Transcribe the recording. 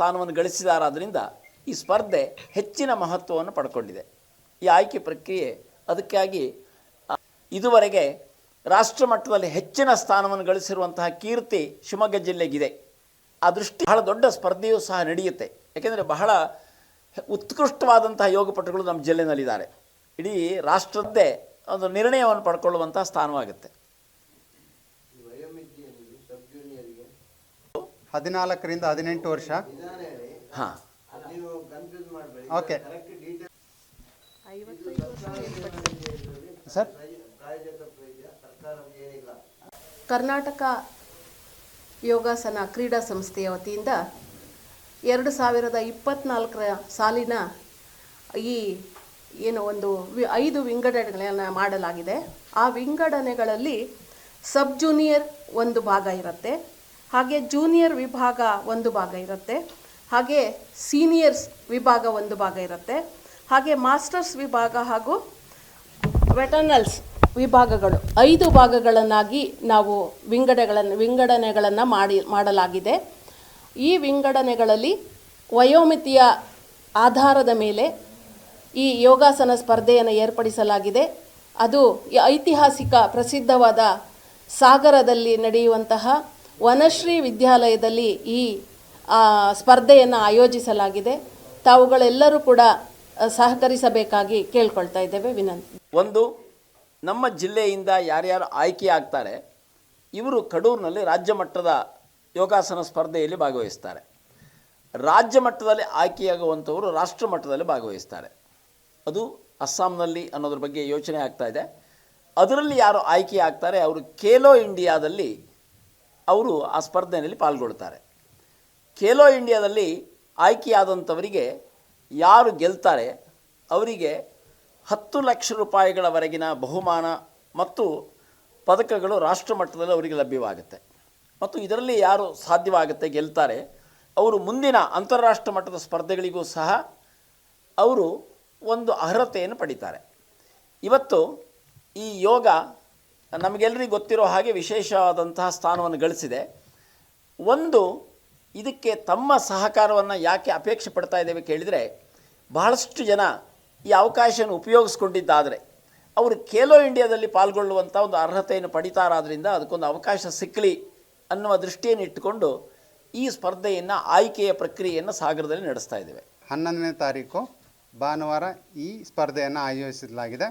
ಸ್ಥಾನವನ್ನು ಗಳಿಸಿದಾರಾದ್ದರಿಂದ ಈ ಸ್ಪರ್ಧೆ ಹೆಚ್ಚಿನ ಮಹತ್ವವನ್ನು ಪಡ್ಕೊಂಡಿದೆ. ಈ ಆಯ್ಕೆ ಪ್ರಕ್ರಿಯೆ ಅದಕ್ಕಾಗಿ ಇದುವರೆಗೆ ರಾಷ್ಟ್ರ ಮಟ್ಟದಲ್ಲಿ ಹೆಚ್ಚಿನ ಸ್ಥಾನವನ್ನು ಗಳಿಸಿರುವಂತಹ ಕೀರ್ತಿ ಶಿವಮೊಗ್ಗ ಜಿಲ್ಲೆಗಿದೆ. ಆ ದೃಷ್ಟಿ ಬಹಳ ದೊಡ್ಡ ಸ್ಪರ್ಧೆಯೂ ಸಹ ನಡೆಯುತ್ತೆ. ಯಾಕೆಂದರೆ ಬಹಳ ಉತ್ಕೃಷ್ಟವಾದಂತಹ ಯೋಗಪಟುಗಳು ನಮ್ಮ ಜಿಲ್ಲೆನಲ್ಲಿದ್ದಾರೆ. ಇಡೀ ರಾಷ್ಟ್ರದ್ದೇ ಒಂದು ನಿರ್ಣಯವನ್ನು ಪಡ್ಕೊಳ್ಳುವಂತಹ ಸ್ಥಾನವಾಗುತ್ತೆ. ಹದಿನಾಲ್ಕರಿಂದ ಹದಿನೆಂಟು ವರ್ಷ ಹಾಂ. ಓಕೆ ಸರ್ ಕರ್ನಾಟಕ ಯೋಗಾಸನ ಕ್ರೀಡಾ ಸಂಸ್ಥೆಯ ವತಿಯಿಂದ ಎರಡು ಸಾವಿರದ ಇಪ್ಪತ್ತ್ನಾಲ್ಕರ ಸಾಲಿನ ಈ ಏನು ಒಂದು ವಿ ಐದು ವಿಂಗಡಣೆಗಳನ್ನು ಮಾಡಲಾಗಿದೆ. ಆ ವಿಂಗಡಣೆಗಳಲ್ಲಿ ಸಬ್ ಜೂನಿಯರ್ ಒಂದು ಭಾಗ ಇರುತ್ತೆ. ಹಾಗೆ ಜೂನಿಯರ್ ವಿಭಾಗ ಒಂದು ಭಾಗ ಇರುತ್ತೆ. ಹಾಗೆ ಸೀನಿಯರ್ಸ್ ವಿಭಾಗ ಒಂದು ಭಾಗ ಇರುತ್ತೆ. ಹಾಗೆ ಮಾಸ್ಟರ್ಸ್ ವಿಭಾಗ ಹಾಗೂ ವೆಟರ್ನಲ್ಸ್ ವಿಭಾಗಗಳು ಐದು ಭಾಗಗಳನ್ನಾಗಿ ನಾವು ವಿಂಗಡಗಳನ್ನು ವಿಂಗಡಣೆಗಳನ್ನು ಮಾಡಿ, ಮಾಡಲಾಗಿದೆ. ಈ ವಿಂಗಡಣೆಗಳಲ್ಲಿ ವಯೋಮಿತಿಯ ಆಧಾರದ ಮೇಲೆ ಈ ಯೋಗಾಸನ ಸ್ಪರ್ಧೆಯನ್ನು ಏರ್ಪಡಿಸಲಾಗಿದೆ. ಅದು ಐತಿಹಾಸಿಕ ಪ್ರಸಿದ್ಧವಾದ ಸಾಗರದಲ್ಲಿ ನಡೆಯುವಂತಹ ವನಶ್ರೀ ವಿದ್ಯಾಲಯದಲ್ಲಿ ಈ ಸ್ಪರ್ಧೆಯನ್ನು ಆಯೋಜಿಸಲಾಗಿದೆ. ತಾವುಗಳೆಲ್ಲರೂ ಕೂಡ ಸಹಕರಿಸಬೇಕಾಗಿ ಕೇಳ್ಕೊಳ್ತಾ ಇದ್ದೇವೆ. ವಿನಂತಿ. ಒಂದು, ನಮ್ಮ ಜಿಲ್ಲೆಯಿಂದ ಯಾರ್ಯಾರು ಆಯ್ಕೆ ಆಗ್ತಾರೆ, ಇವರು ಕಡೂರಿನಲ್ಲಿ ರಾಜ್ಯ ಮಟ್ಟದ ಯೋಗಾಸನ ಸ್ಪರ್ಧೆಯಲ್ಲಿ ಭಾಗವಹಿಸ್ತಾರೆ. ರಾಜ್ಯ ಮಟ್ಟದಲ್ಲಿ ಆಯ್ಕೆಯಾಗುವಂಥವರು ರಾಷ್ಟ್ರ ಮಟ್ಟದಲ್ಲಿ ಭಾಗವಹಿಸ್ತಾರೆ. ಅದು ಅಸ್ಸಾಂನಲ್ಲಿ ಅನ್ನೋದ್ರ ಬಗ್ಗೆ ಯೋಚನೆ ಆಗ್ತಾ ಇದೆ. ಅದರಲ್ಲಿ ಯಾರು ಆಯ್ಕೆ ಆಗ್ತಾರೆ, ಅವರು ಖೇಲೋ ಇಂಡಿಯಾದಲ್ಲಿ ಅವರು ಆ ಸ್ಪರ್ಧೆಯಲ್ಲಿ ಪಾಲ್ಗೊಳ್ತಾರೆ. ಖೇಲೋ ಇಂಡಿಯಾದಲ್ಲಿ ಆಯ್ಕೆಯಾದಂಥವರಿಗೆ ಯಾರು ಗೆಲ್ತಾರೆ, ಅವರಿಗೆ ಹತ್ತು ಲಕ್ಷ ರೂಪಾಯಿಗಳವರೆಗಿನ ಬಹುಮಾನ ಮತ್ತು ಪದಕಗಳು ರಾಷ್ಟ್ರ ಮಟ್ಟದಲ್ಲಿ ಅವರಿಗೆ ಲಭ್ಯವಾಗುತ್ತೆ. ಮತ್ತು ಇದರಲ್ಲಿ ಯಾರು ಸಾಧ್ಯವಾಗುತ್ತೆ ಗೆಲ್ತಾರೆ, ಅವರು ಮುಂದಿನ ಅಂತಾರಾಷ್ಟ್ರ ಮಟ್ಟದ ಸ್ಪರ್ಧೆಗಳಿಗೂ ಸಹ ಅವರು ಒಂದು ಅರ್ಹತೆಯನ್ನು ಪಡಿತಾರೆ. ಇವತ್ತು ಈ ಯೋಗ ನಮಗೆಲ್ಲರಿಗೂ ಗೊತ್ತಿರೋ ಹಾಗೆ ವಿಶೇಷವಾದಂತಹ ಸ್ಥಾನವನ್ನು ಗಳಿಸಿದೆ. ಒಂದು ಇದಕ್ಕೆ ತಮ್ಮ ಸಹಕಾರವನ್ನು ಯಾಕೆ ಅಪೇಕ್ಷೆ ಪಡ್ತಾ ಇದ್ದೇವೆ ಕೇಳಿದರೆ, ಬಹಳಷ್ಟು ಜನ ಈ ಅವಕಾಶವನ್ನು ಉಪಯೋಗಿಸ್ಕೊಂಡಿದ್ದಾದರೆ, ಅವರು ಖೇಲೋ ಇಂಡಿಯಾದಲ್ಲಿ ಪಾಲ್ಗೊಳ್ಳುವಂಥ ಒಂದು ಅರ್ಹತೆಯನ್ನು ಪಡಿತಾರಾದ್ರಿಂದ ಅದಕ್ಕೊಂದು ಅವಕಾಶ ಸಿಕ್ಕಲಿ ಅನ್ನುವ ದೃಷ್ಟಿಯನ್ನು ಇಟ್ಟುಕೊಂಡು ಈ ಸ್ಪರ್ಧೆಯನ್ನು ಆಯ್ಕೆಯ ಪ್ರಕ್ರಿಯೆಯನ್ನು ಸಾಗರದಲ್ಲಿ ನಡೆಸ್ತಾ ಇದ್ದೇವೆ. ಹನ್ನೊಂದನೇ ತಾರೀಕು ಭಾನುವಾರ ಈ ಸ್ಪರ್ಧೆಯನ್ನು ಆಯೋಜಿಸಲಾಗಿದೆ.